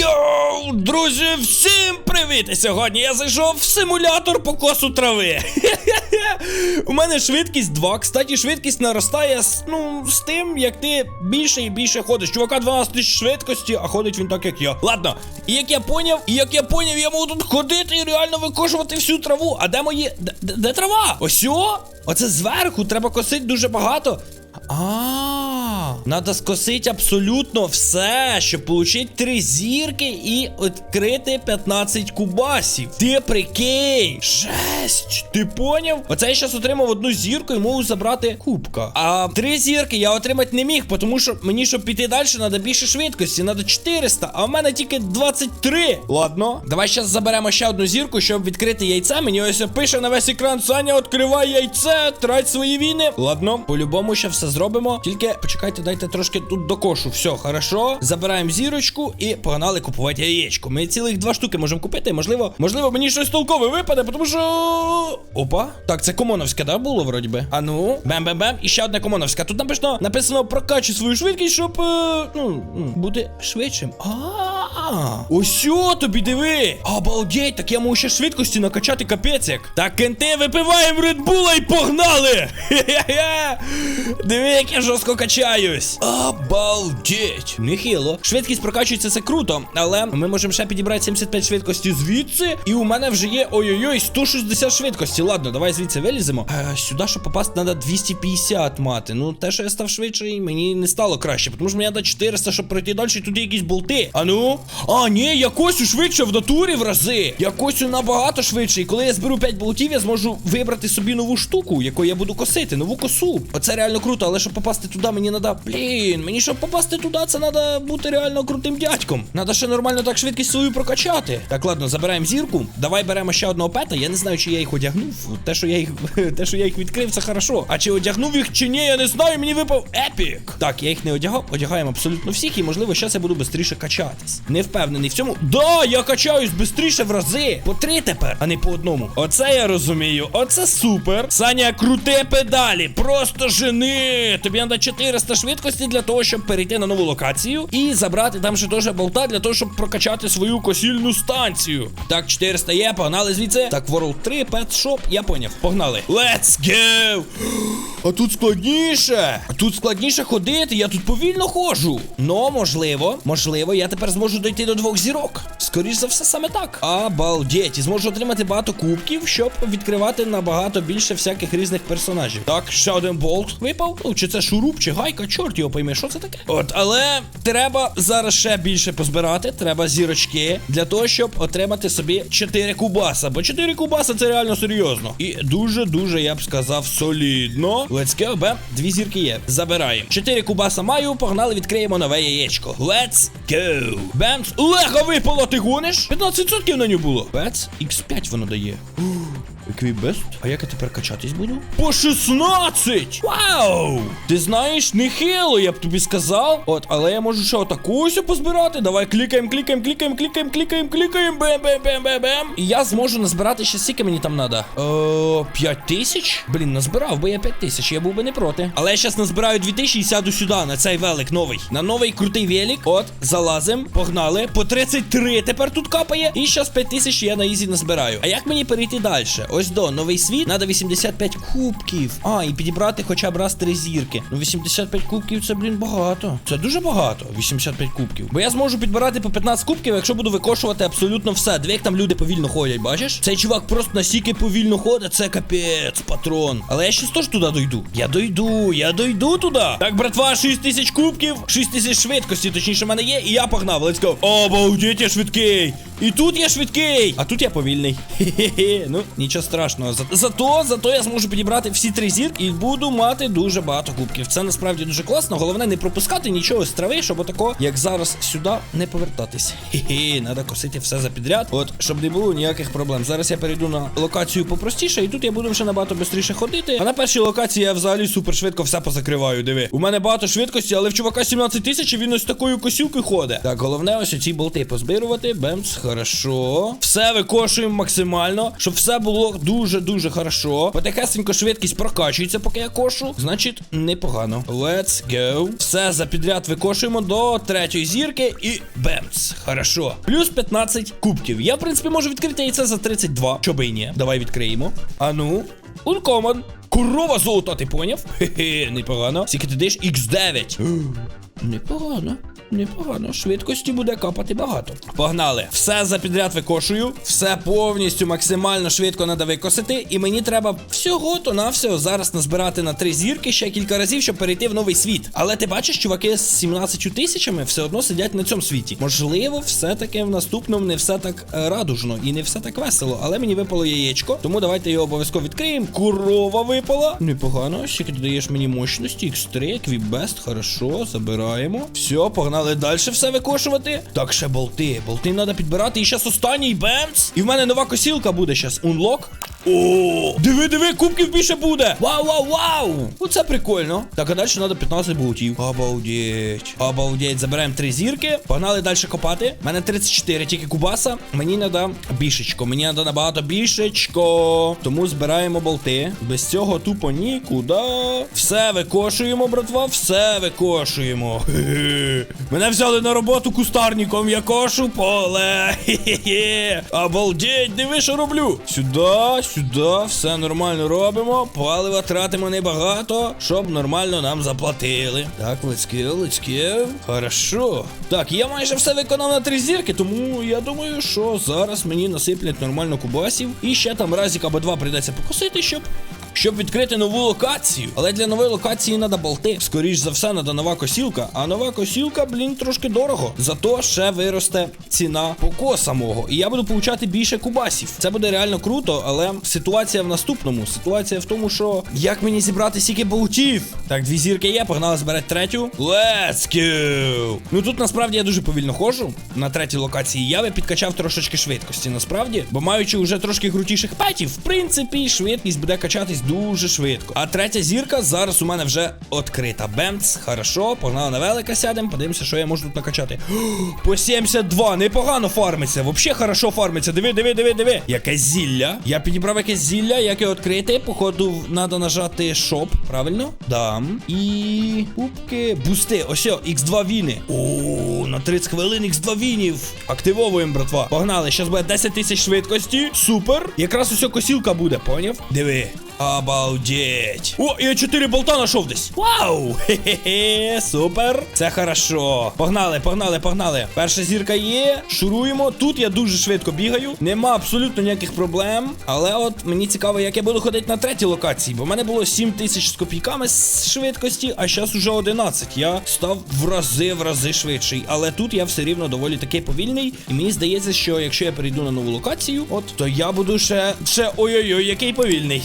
Йоу, друзі, всім привіт! І сьогодні я зайшов в симулятор покосу трави. У мене швидкість 2. Кстати, швидкість наростає з, ну, з тим, як ти більше і більше ходиш. Чувака 12 тисяч швидкості, а ходить він так, як я. Ладно, і як я поняв, і як я поняв, я можу тут ходити і реально викошувати всю траву. А де мої. Де, де, трава? Ось о? Оце зверху, треба косити дуже багато. А, надо скосити абсолютно все, щоб отримати три зірки і відкрити 15 кубасів. Ти прикинь! Жесть! Ти поняв? Оце я зараз отримав одну зірку і можу забрати кубка. А три зірки я отримати не міг, тому що мені, щоб піти далі, треба більше швидкості, треба 400, а в мене тільки 23. Ладно, давай зараз заберемо ще одну зірку, щоб відкрити яйце. Мені ось пише на весь екран Саня, відкривай яйце, трать свої війни. Ладно, по-любому ще все зробимо. Тільки почекайте, дайте трошки тут докошу. Все, хорошо. Забираємо зірочку і погнали купувати яєчко. Ми цілих два штуки можемо купити. Можливо, можливо, мені щось толкове випаде, тому що. Опа. Так, це комоновське, да, було вроді би. А ну, бем-бем-бем. І ще одна комоновська. Тут написано, написано прокачу свою швидкість, щоб е, ну, бути швидшим. А, ось о, тобі диви. Обалдеть, так я можу ще швидкості накачати капець. Так, кенти, випиваємо Редбула і погнали! Хе-хе-хе! Диви, як я жорстко качаюсь. Обалдеть. Нехило. Швидкість прокачується, це круто, але ми можемо ще підібрати 75 швидкості звідси. І у мене вже є ой-ой-ой, 160 швидкості. Ладно, давай звідси виліземо. Е, сюди, щоб попасти, треба 250 мати. Ну, те, що я став швидший, мені не стало краще, тому що мені треба 400, щоб пройти далі, і тут є якісь болти. А ну? А, ні, якось швидше в натурі в рази. Якось набагато швидше. І коли я зберу 5 болтів, я зможу вибрати собі нову штуку, яку я буду косити, нову косу. Оце реально круто, але щоб попасти туди, мені треба. Блін, мені щоб попасти туди, це треба бути реально крутим дядьком. Надо ще нормально так швидкість свою прокачати. Так, ладно, забираємо зірку. Давай беремо ще одного пета. Я не знаю, чи я їх одягнув. Те, що я їх те, що я їх відкрив, це хорошо. А чи одягнув їх, чи ні, я не знаю. Мені випав епік. Так, я їх не одягав. Одягаємо абсолютно всіх, і можливо, зараз я буду швидше качатись. Не впевнений в цьому. Да, я качаюсь швидше в рази. По три тепер, а не по одному. Оце я розумію. Оце супер. Саня, крути педалі. Просто жени. Тобі треба 400 швидкості для того, щоб перейти на нову локацію і забрати там ще теж болта для того, щоб прокачати свою косільну станцію. Так, 400 є, погнали звідси. Так, World 3, Pet Shop, я поняв. Погнали. Let's go! А тут складніше. А тут складніше ходити, я тут повільно ходжу. Ну, можливо, можливо, я тепер зможу дойти до двох зірок. Скоріш за все, саме так. Обалдеть. І зможу отримати багато кубків, щоб відкривати набагато більше всяких різних персонажів. Так, ще один болт випав. Ну, чи це шуруп, чи гайка, чорт його пойме, що це таке? От, але треба зараз ще більше позбирати. Треба зірочки для того, щоб отримати собі 4 кубаса. Бо 4 кубаса це реально серйозно. І дуже-дуже, я б сказав, солідно. Let's go, бем. Дві зірки є. Забираємо. 4 кубаса маю, погнали, відкриємо нове яєчко. Let's go. Бемс. Лего випало, ти гониш? 15% на нього було. Бец, X5 воно дає. Еквібест? А як я тепер качатись буду? По 16! Вау! Ти знаєш, нехило, я б тобі сказав. От, але я можу ще отаку ось позбирати. Давай клікаємо, клікаємо, клікаємо, клікаємо, клікаємо, клікаємо. Бем, бем, бем, бем, бем. І я зможу назбирати ще скільки мені там треба. Е, 5 тисяч? Блін, назбирав би я 5 тисяч, я був би не проти. Але я зараз назбираю 2 тисячі і сяду сюди, на цей велик новий. На новий крутий велик. От, залазим, погнали. По 33 тепер тут капає. І зараз 5 тисяч я на ізі назбираю. А як мені перейти далі? Ось до новий світ. Надо 85 кубків. А, і підібрати хоча б раз три зірки. Ну 85 кубків це, блін, багато. Це дуже багато. 85 кубків. Бо я зможу підбирати по 15 кубків, якщо буду викошувати абсолютно все. Дві як там люди повільно ходять, бачиш? Цей чувак просто настільки повільно ходить, це капець, патрон. Але я щось теж туди дойду. Я дойду, я дойду туди. Так, братва, 6 тисяч кубків, 6 тисяч швидкості, точніше, в мене є, і я погнав. Let's go. Обалдеть, я швидкий. І тут я швидкий, а тут я повільний. Хе-хе-хе. Ну, нічого страшного. За- Зато, зато я зможу підібрати всі три зірки і буду мати дуже багато кубків. Це насправді дуже класно. Головне не пропускати нічого з трави, щоб отако, як зараз, сюди не повертатись. Хе-хе, треба косити все за підряд. От, щоб не було ніяких проблем. Зараз я перейду на локацію попростіше, і тут я буду вже набагато швидше ходити. А на першій локації я взагалі супер швидко все позакриваю. Диви. У мене багато швидкості, але в чувака 17 тисяч і він ось такою косілкою ходить. Так, головне ось ці болти позбирувати. Бемс, Хорошо. Все викошуємо максимально, щоб все було дуже-дуже хорошо. Потихесенько швидкість прокачується, поки я кошу. Значить, непогано. Let's go. Все за підряд викошуємо до третьої зірки і бемц. Хорошо. Плюс 15 кубків. Я, в принципі, можу відкрити яйце за 32. Чоби і ні. Давай відкриємо. А ну. Uncommon. Корова золота, ти поняв? Хе-хе, непогано. Скільки ти даєш? X9. Непогано. Непогано, швидкості буде капати багато. Погнали. Все за підряд викошую, все повністю максимально швидко треба викосити. І мені треба всього то навсього зараз назбирати на три зірки ще кілька разів, щоб перейти в новий світ. Але ти бачиш, чуваки з 17 тисячами все одно сидять на цьому світі. Можливо, все-таки в наступному не все так е, радужно і не все так весело. Але мені випало яєчко, тому давайте його обов'язково відкриємо. Корова випала. Непогано. Скільки ти даєш мені мощності? X3, Квібест, хорошо, забираємо. Все, погнали далі все викошувати. Так, ще болти. Болти треба підбирати. І зараз останній бемц. І в мене нова косілка буде зараз. Унлок. О, диви, диви, кубків більше буде. Вау, вау, вау! Оце прикольно. Так, а далі треба 15 болтів. Обалдеть. Обалдеть. Забираємо три зірки. Погнали далі копати. У мене 34, тільки кубаса. Мені треба більшечко. Мені треба набагато більшечко. Тому збираємо болти. Без цього тупо нікуди. Все викошуємо, братва, все викошуємо. Мене взяли на роботу кустарником. Я кошу поле. Хе-хе-хе. Обалдеть, диви, що роблю. Сюди, сюди, все нормально робимо. Палива тратимо небагато, щоб нормально нам заплатили. Так, let's лецьків. Хорошо. Так, я майже все виконав на три зірки, тому я думаю, що зараз мені насиплять нормально кубасів. І ще там разік або два прийдеться покосити, щоб. Щоб відкрити нову локацію. Але для нової локації треба болти. Скоріш за все, треба нова косілка. А нова косілка, блін, трошки дорого. Зато ще виросте ціна покоса мого. І я буду получати більше кубасів. Це буде реально круто, але ситуація в наступному. Ситуація в тому, що як мені зібрати стільки болтів? Так, дві зірки є, погнали збирати третю. Let's go! Ну тут насправді я дуже повільно ходжу. На третій локації я би підкачав трошечки швидкості, насправді. Бо маючи вже трошки крутіших петів, в принципі, швидкість буде качатись дуже швидко. А третя зірка зараз у мене вже відкрита. Бемц, хорошо, погнали на велика сядемо, подивимося, що я можу тут накачати. По 72, непогано фармиться. Взагалі хорошо фармиться. Диви, диви, диви, диви. Якесь зілля. Я підібрав якесь зілля, як його відкрити. Походу, треба нажати шоп, правильно? Дам. І. Кубки. Бусти. Ось, о, X2 віни. О, на 30 хвилин X2 вінів. Активовуємо, братва. Погнали. Щас буде 10 тисяч швидкості. Супер. Якраз усе косілка буде, поняв? Диви. Обалдеть. О, я 4 болта знайшов десь. Вау! Хе-хе-хе, супер. Це хорошо. Погнали, погнали, погнали. Перша зірка є. Шуруємо. Тут я дуже швидко бігаю. Нема абсолютно ніяких проблем. Але от мені цікаво, як я буду ходити на третій локації. Бо в мене було 7 тисяч з копійками з швидкості, а зараз уже 11. Я став в рази в рази швидший. Але тут я все рівно доволі таки повільний. І мені здається, що якщо я перейду на нову локацію, от то я буду ще. ще ой-ой-ой, який повільний.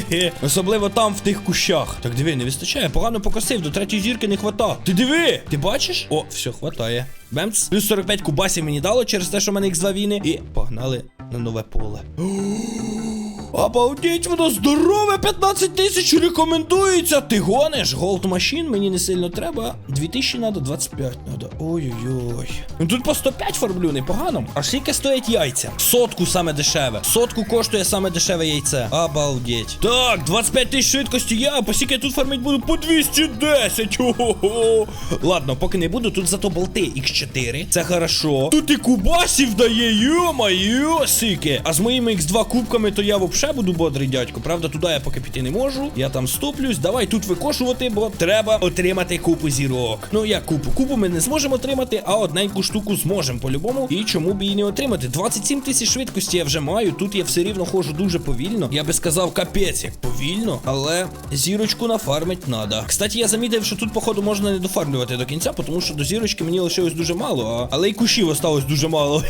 Хе-хе-хе. Особливо там в тих кущах. Так диви, не вистачає. Погано покосив, до третьої зірки не хвата. Ти диви! Ти бачиш? О, все, хватає. Бемц. Плюс 45 кубасів мені дало через те, що в мене X2 війни. І погнали на нове поле. Обалдеть, воно здорове! 15 тисяч рекомендується! Ти гониш? Голд машин мені не сильно треба. 2000 надо, 25 надо. Ой-ой-ой. Ну тут по 105 фарблю, непогано. А скільки стоять яйця? Сотку саме дешеве. Сотку коштує саме дешеве яйце. Обалдеть. Так, 25 тисяч швидкості я, по скільки я тут фармить буду по 210. Ого-го. Ладно, поки не буду, тут зато болти X4. Це хорошо. Тут і кубасів дає, йо-майо, сики. А з моїми X2 кубками, то я взагалі буду бодрий дядько. Правда, туди я поки піти не можу. Я там стоплюсь. Давай тут викошувати, бо треба отримати купу зірок. Ну як купу? Купу ми не зможемо отримати, а одненьку штуку зможемо по-любому. І чому б її не отримати? 27 тисяч швидкості я вже маю. Тут я все рівно ходжу дуже повільно. Я би сказав, капець, як повільно, але зірочку нафармить надо. Кстати, я замітив, що тут, походу, можна не дофармлювати до кінця, тому що до зірочки мені лишилось дуже мало, а... але й кушів осталось дуже мало.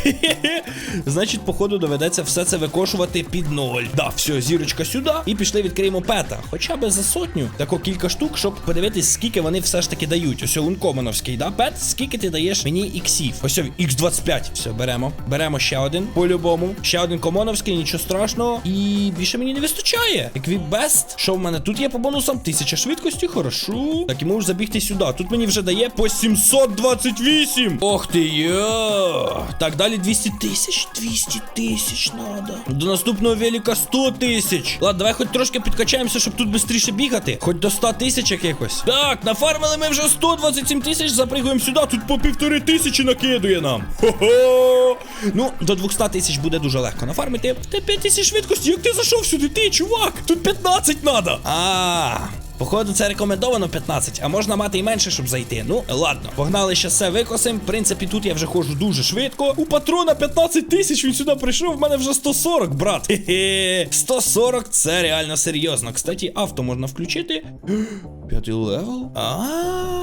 Значить, походу, доведеться все це викошувати під ноль. Да, все, зірочка сюди. І пішли відкриємо пета. Хоча б за сотню. Тако кілька штук, щоб подивитись, скільки вони все ж таки дають. Ось ункомоновський, да? Пет, скільки ти даєш мені іксів? Ось Х25. Все, беремо. Беремо ще один. По-любому. Ще один комоновський, нічого страшного. І більше мені не вистачає. Еквіп Бест. Що в мене тут є по бонусам? Тисяча швидкості, хорошо. Так, і можу забігти сюди. Тут мені вже дає по 728. Ох ти йо. Так, далі 200 тисяч. 200 тисяч надо. До наступного велика 100 тисяч. Ладно, давай хоч трошки підкачаємося, щоб тут швидше бігати. Хоч до 100 тисяч якихось. Так, нафармили ми вже 127 тисяч, запригуємо сюди. Тут по півтори тисячі накидує нам. Хо-хо. Ну, до 200 тисяч буде дуже легко нафармити. Та 5 тисяч швидкості, як ти зайшов сюди, ти, чувак? Тут 15 надо. А. Походу, це рекомендовано 15, а можна мати і менше, щоб зайти. Ну, ладно. Погнали ще все викосим. В принципі, тут я вже ходжу дуже швидко. У патрона 15 тисяч, він сюди прийшов, в мене вже 140, брат. Хе-хе. 140 це реально серйозно. Кстати, авто можна включити. П'ятий левел? А.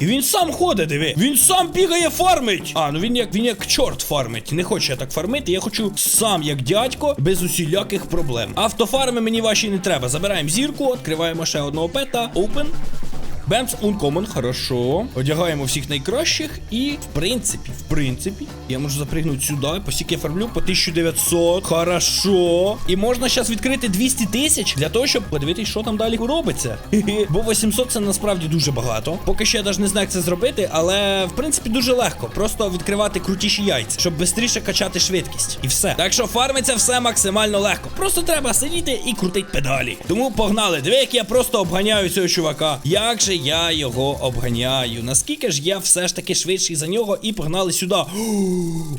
І він сам ходить, диви. Він сам бігає, фармить. А, ну він як він як чорт фармить. Не хочу я так фармити. Я хочу сам як дядько, без усіляких проблем. Автофарми мені ваші не треба. Забираємо зірку, відкриваємо ще одного пета. Open. Бемс Uncommon, хорошо. Одягаємо всіх найкращих. І, в принципі, в принципі, я можу запригнути сюди. По скільки я фармлю? По 1900. Хорошо. І можна зараз відкрити 200 тисяч для того, щоб подивитись, що там далі робиться. Бо 800 це насправді дуже багато. Поки що я навіть не знаю, як це зробити, але в принципі дуже легко. Просто відкривати крутіші яйця, щоб швидше качати швидкість. І все. Так що фармиться все максимально легко. Просто треба сидіти і крутити педалі. Тому погнали. Диви, як я просто обганяю цього чувака. Як же я його обганяю? Наскільки ж я все ж таки швидший за нього і погнали сюди.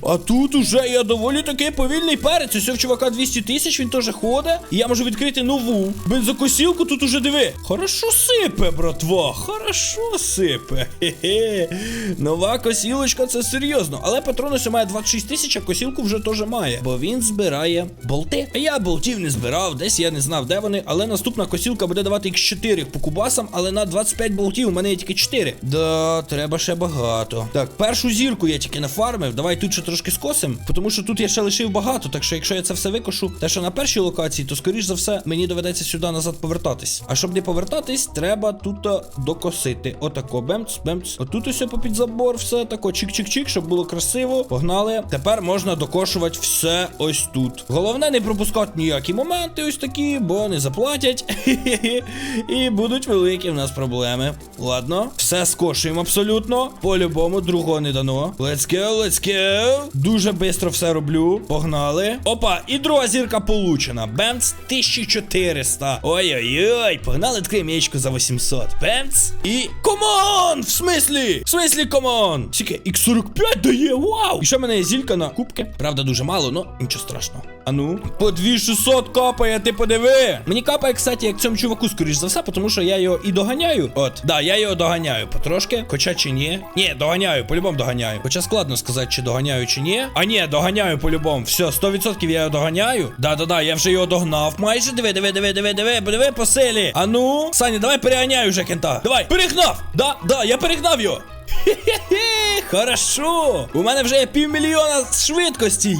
А тут уже я доволі таки повільний перець. Ось чувака 200 тисяч, він теж ходить. І я можу відкрити нову. Бензокосілку тут уже диви. Хорошо сипе, братва. Хорошо сипе. Хе-хе. Нова косілочка, це серйозно. Але Патронус має 26 тисяч, а косілку вже теж має. Бо він збирає болти. А я болтів не збирав, десь я не знав, де вони. Але наступна косілка буде давати X4 по кубасам, але на 25 болтів. У мене є тільки 4. Да, треба ще багато. Так, першу зірку я тільки нафармив. Давай тут ще трошки скосим, тому що тут я ще лишив багато. Так що, якщо я це все викошу, те, що на першій локації, то скоріш за все мені доведеться сюди назад повертатись. А щоб не повертатись, треба тут докосити. Отако, бемц, бемц. Отут усе попід забор, все тако, чик-чик-чик, щоб було красиво. Погнали. Тепер можна докошувати все ось тут. Головне не пропускати ніякі моменти, ось такі, бо не заплатять. І будуть великі в нас проблеми. Ладно, все скошуємо абсолютно. По-любому, другого не дано. Let's go, let's go. Дуже швидко все роблю. Погнали. Опа, і друга зірка получена. Бемц 1400. Ой-ой-ой. Погнали, відкриємо яєчко за 800. Бемц. І. Комон! В смислі? В смислі, комон? Скільки? X45 дає, вау! І що в мене є зілька на кубки? Правда, дуже мало, ну нічого страшного. А ну, по 2600 капає, ти подиви. Мені капає, кстати, як цьому чуваку, скоріш за все, тому що я його і доганяю. От, да, я його доганяю потрошки. Хоча чи ні? Ні, доганяю, по-любому доганяю. Хоча складно сказати, чи доганяю, чи ні. А ні, доганяю по-любому. Все, 100% я його доганяю. Да-да-да, я вже його догнав. Майже диви, диви, диви, диви, диви, диви по силі. А ну, Саня, давай переганяю вже кента. Давай, перегнав! Да, да, я перегнав його. Хе-хе-хе, хорошо. У мене вже є півмільйона швидкості.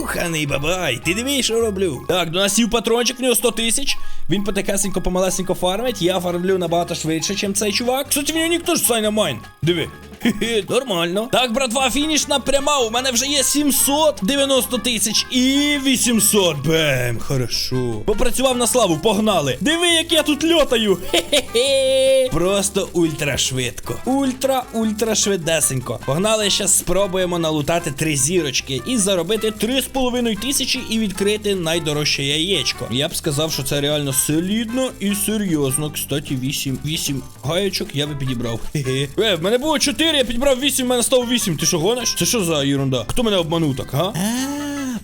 Єханий бабай. Ти дивись, що роблю. Так, до нас сів патрончик, в нього 100 тисяч. Він потихесенько, помалесенько фармить. Я фармлю набагато швидше, ніж цей чувак. Кстати, в нього ніхто ж сайна майн. Диви. Хе-хе, нормально. Так, братва, фінішна пряма. У мене вже є 790 тисяч і 800. Бем, хорошо. Попрацював на славу, погнали. Диви, як я тут льотаю. Хе-хе-хе. Просто ультра швидко. Ультра, ультра швидесенько. Погнали, ще спробуємо налутати три зірочки і заробити 3,5 тисячі і відкрити найдорожче яєчко. Я б сказав, що це реально солідно і серйозно. Кстати, 8, 8 гаєчок я би підібрав. Хе-хе. Е, в мене було 4, я підібрав 8, в мене стало 8. Ти що гониш? Це що за ерунда? Хто мене обманув так, га?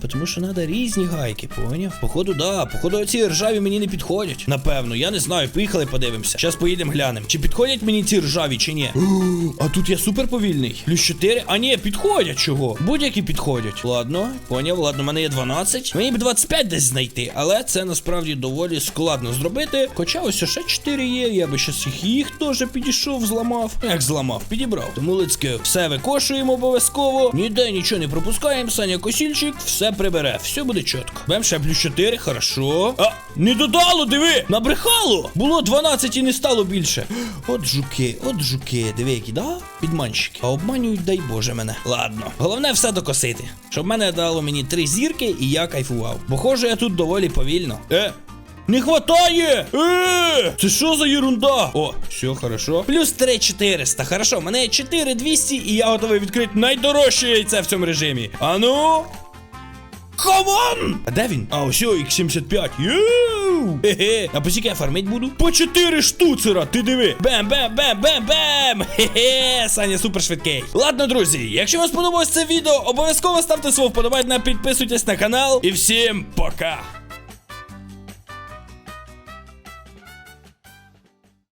Тому що треба різні гайки, поняв? Походу, да. Походу, оці ржаві мені не підходять. Напевно, я не знаю. Поїхали, подивимося. Зараз поїдемо глянемо. Чи підходять мені ці ржаві, чи ні? а тут я супер повільний. Плюс 4. А ні, підходять чого? Будь-які підходять. Ладно, поняв, ладно, мене є 12. Мені б 25 десь знайти, але це насправді доволі складно зробити. Хоча ось ще 4 є. Я би щас їх їх теж підійшов, зламав. Як зламав, підібрав. Тому go. Все викошуємо обов'язково. Ніде нічого не пропускаємо. Саня Косільчик, все все прибере. Все буде чітко. Бем ще плюс 4, хорошо. А, не додало, диви! Набрехало! Було 12 і не стало більше. От жуки, от жуки, диви, які, да? Підманщики. А обманюють, дай Боже мене. Ладно. Головне все докосити. Щоб мене дало мені три зірки і я кайфував. Бо хожу я тут доволі повільно. Е, не хватає! Е! Це що за ерунда? О, все хорошо. Плюс 3400. Хорошо, мене 4200 і я готовий відкрити найдорожче яйце в цьому режимі. Ану. Камон! А де він? А, ось X75. Йоу! Хе-хе. А по скільки я фармить буду? По 4 штуцера, ти диви. Бем, бем, бем, бем, бем. Хе-хе, Саня супер швидкий. Ладно, друзі, якщо вам сподобалось це відео, обов'язково ставте свого вподобайку, підписуйтесь на канал. І всім пока!